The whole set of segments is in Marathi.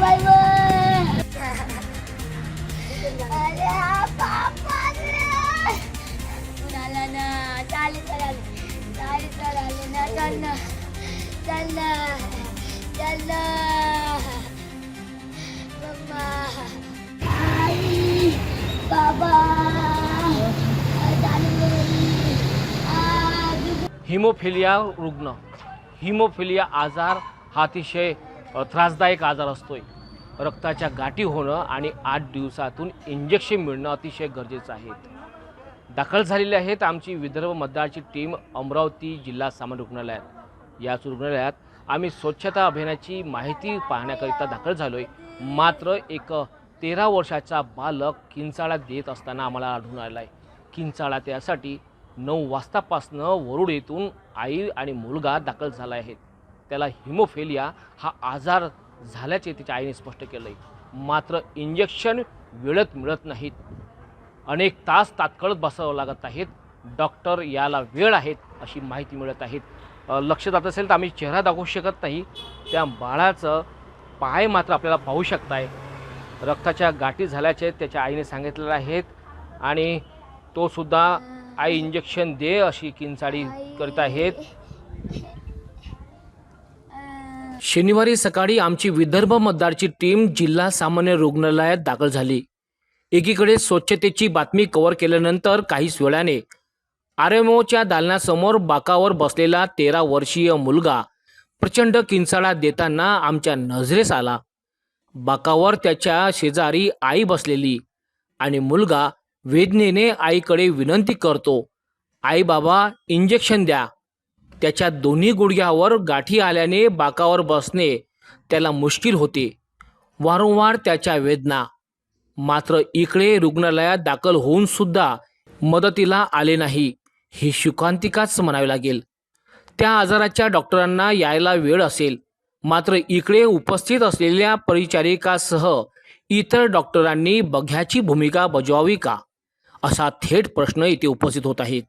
बाय बाय बाय अरे पापा झाला ना चालेल चालेल चालेल चालेल ना चल ना चल ना चल ना मम्मा आई बाबा चालेल आ हिमोफिलिया त्रासदायक आजार असतो आहे त्रासदायक आजार असतोय. रक्ताच्या गाठी होणं आणि आठ दिवसातून इंजेक्शन मिळणं अतिशय गरजेचं आहे. दाखल झालेले आहेत आमची विदर्भ मतदारची टीम अमरावती जिल्हा सामान्य रुग्णालयात. याच रुग्णालयात आम्ही स्वच्छता अभियानाची माहिती पाहण्याकरिता दाखल झालो आहे मात्र एक तेरा वर्षाचा बालक किंचाळा देत असताना आम्हाला आढळून आला आहे किंचाळा त्यासाठी नऊ वाजतापासनं वरुड येथून आई आणि मुलगा दाखल झाला आहेत त्याला हिमोफेलिया हा आजार झाल्याचे त्याच्या आईने स्पष्ट केलं आहे मात्र इंजेक्शन वेळेत मिळत नाहीत. अनेक तास तात्काळच बसावं लागत आहेत. डॉक्टर याला वेळ आहेत अशी माहिती मिळत आहेत. लक्ष जात असेल तर आम्ही चेहरा दाखवू शकत नाही. त्या बाळाचं पाय मात्र आपल्याला पाहू शकताय. रक्ताच्या गाठी झाल्याचे त्याच्या आईने सांगितलेलं आहेत आणि तो सुद्धा आई इंजेक्शन दे अशी किंचाळी करत आहेत. शनिवारी सकाळी आमची विदर्भ मतदारची टीम जिल्हा सामान्य रुग्णालयात दाखल झाली. एकीकडे स्वच्छतेची बातमी कव्हर केल्यानंतर काहीच वेळाने आर एम ओच्या दालनासमोर बाकावर बसलेला तेरा वर्षीय मुलगा प्रचंड किंचाळा देताना आमच्या नजरेस आला. बाकावर त्याच्या शेजारी आई बसलेली आणि मुलगा वेदनेने आईकडे विनंती करतो आई बाबा इंजेक्शन द्या. त्याच्या दोन्ही गुडघ्यावर गाठी आल्याने बाकावर बसणे त्याला मुश्किल होते. वारंवार त्याच्या वेदना. मात्र इकडे रुग्णालयात दाखल होऊन सुद्धा मदतीला आले नाही ही शुकांतिकाच म्हणावी लागेल. त्या आजाराच्या डॉक्टरांना यायला वेळ असेल. मात्र इकडे उपस्थित असलेल्या परिचारिकासह इतर डॉक्टरांनी बघ्याची भूमिका बजवावी का? असा थेट प्रश्न इथे उपस्थित होत आहेत.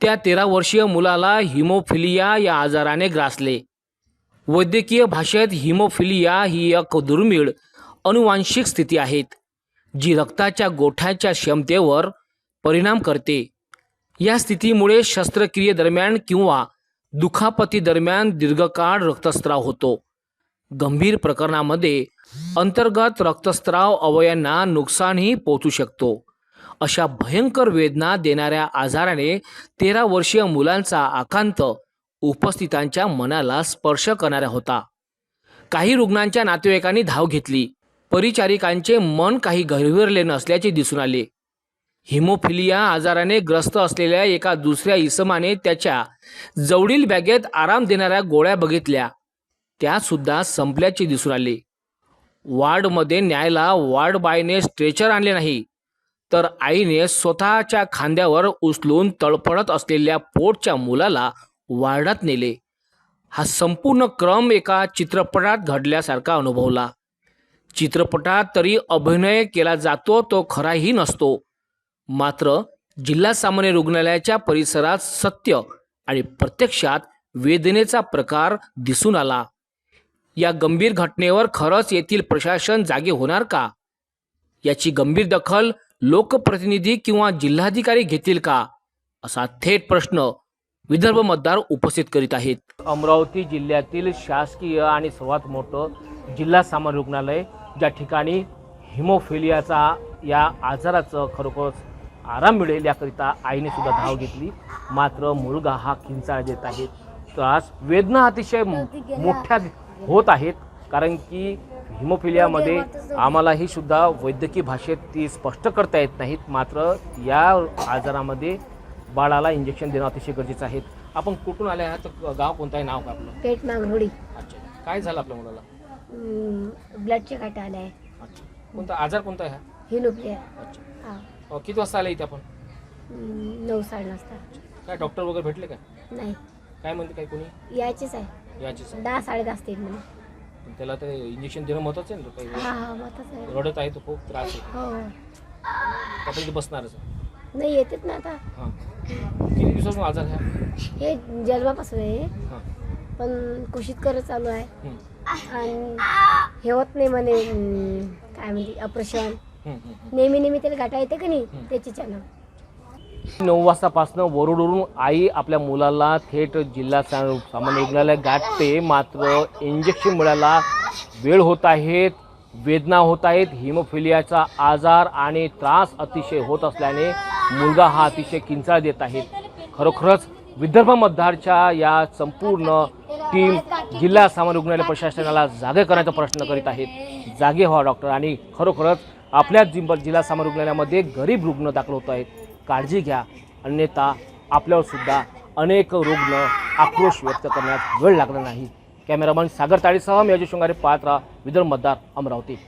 त्या तेरा वर्षीय मुलाला हिमोफिलिया या आजाराने ग्रासले. वैद्यकीय भाषेत हिमोफिलिया ही एक दुर्मिळ अनुवांशिक स्थिती आहेत जी रक्ताच्या गोठ्याच्या क्षमतेवर परिणाम करते. या स्थितीमुळे शस्त्रक्रियेदरम्यान किंवा दुखापतीदरम्यान दीर्घकाळ रक्तस्राव होतो. गंभीर प्रकरणामध्ये अंतर्गत रक्तस्राव अवयांना नुकसानही पोहोचू शकतो. अशा भयंकर वेदना देणाऱ्या आजाराने तेरा वर्षीय मुलांचा आकांत उपस्थितांच्या मनाला स्पर्श करणारा होता. काही रुग्णांच्या नातेवाईकांनी धाव घेतली. परिचारिकांचे मन काही गहिवरले नसल्याचे दिसून आले. हिमोफिलिया आजाराने ग्रस्त असलेल्या एका दुसऱ्या इसमाने त्याच्या जवळील बॅगेत आराम देणाऱ्या गोळ्या बघितल्या. त्या सुद्धा संपल्याचे दिसून आले. वार्डमध्ये न्यायला वार्ड बायने स्ट्रेचर आणले नाही. तर आईने स्वतःच्या खांद्यावर उचलून तळपडत असलेल्या पोटच्या मुलाला वार्डात नेले. हा संपूर्ण क्रम एका चित्रपटात घडल्यासारखा अनुभवला. चित्रपटात तरी अभिनय केला जातो तो खराही नसतो. मात्र जिल्हा सामान्य रुग्णालयाच्या परिसरात सत्य आणि प्रत्यक्षात वेदनेचा प्रकार दिसून आला. या गंभीर घटनेवर खरंच येथील प्रशासन जागे होणार का? याची गंभीर दखल लोकप्रतिनिधी किंवा जिल्हाधिकारी घेतील का? असा थेट प्रश्न विदर्भ मतदार उपस्थित करीत आहेत. अमरावती जिल्ह्यातील शासकीय आणि सर्वात मोठं जिल्हा सामान्य रुग्णालय ज्या ठिकाणी हिमोफिलियाचा या आजाराचं खरोखरच आराम मिळेल याकरिता आईने सुद्धा धाव घेतली. मात्र मुलगा हा किंचाळ देत आहे. त्रास वेदना अतिशय मो- मोठ्या होत आहेत. कारण की हिमोफिलियामध्ये आम्हालाही सुद्धा वैद्यकीय भाषेत ती स्पष्ट करता येत नाहीत. मात्र या आजारामध्ये बाळाला इंजेक्शन देणं अतिशय गरजेचं आहे. आपण कुठून आले आहात? तर गाव कोणतं आहे? नाव का आपलं? पेट अच्छा. काय झालं आपल्या मुलाला? ब्लडचे काटा आले आहे अच्छा. कोणता आजार कोणता आहे हा? हिनोप्लिया अच्छा. हा. अ, किती वाजता आले इथे आपण? हम्म, नऊ साडे नसता काय डॉक्टर वगैरे भेटले का? नाही. काय म्हणते काय कोणी? यायचीच आहे. याचीच दहा साडे दहा म्हणे पण त्याला ते इंजेक्शन देणं महत्वाचं आहे ना हा काही हा मतच आहे. रडत आहे तो खूप त्रास आहे. हो. बसणारच आहे. नाही येतेच ना आता. हां. किती दिवसापासून आजार आहे? हे जन्मापासून आहे. हां. पण कुशीत करत चालू आहे. हं. आणि हे होत नाही म्हणे अं, काय म्हणते ऑपरेशन. नेहमी नेहमी त्याला गाठा येते का नाही? त्याच्याच्यानं नऊ वाजतापासून वरुडवरून आई आपल्या मुलाला थेट जिल्हा सा- सामान्य रुग्णालयात गाठते. मात्र इंजेक्शन मिळायला वेळ होत आहेत वेदना होत आहेत. हिमोफिलियाचा आजार आणि त्रास अतिशय होत असल्याने मुलगा हा अतिशय किंचाळ देत आहेत खरोखरच विदर्भ मतदारच्या या संपूर्ण टीम जिल्हा सामान्य रुग्णालय प्रशासनाला जागे करण्याचा प्रश्न करीत आहेत. जागे व्हा डॉक्टर. आणि खरोखरच आपल्या जिम जिल्हा सामान्य रुग्णालयामध्ये गरीब रुग्ण दाखल होत आहेत. काळजी घ्या. अन्यथा आपल्यावरसुद्धा अनेक रुग्ण आक्रोश व्यक्त करण्यात वेळ लागणार नाही. कॅमेरामन सागर ताळीसह मी अजय शृंगारे पाहत राहा. विदर्भ मतदार अमरावती.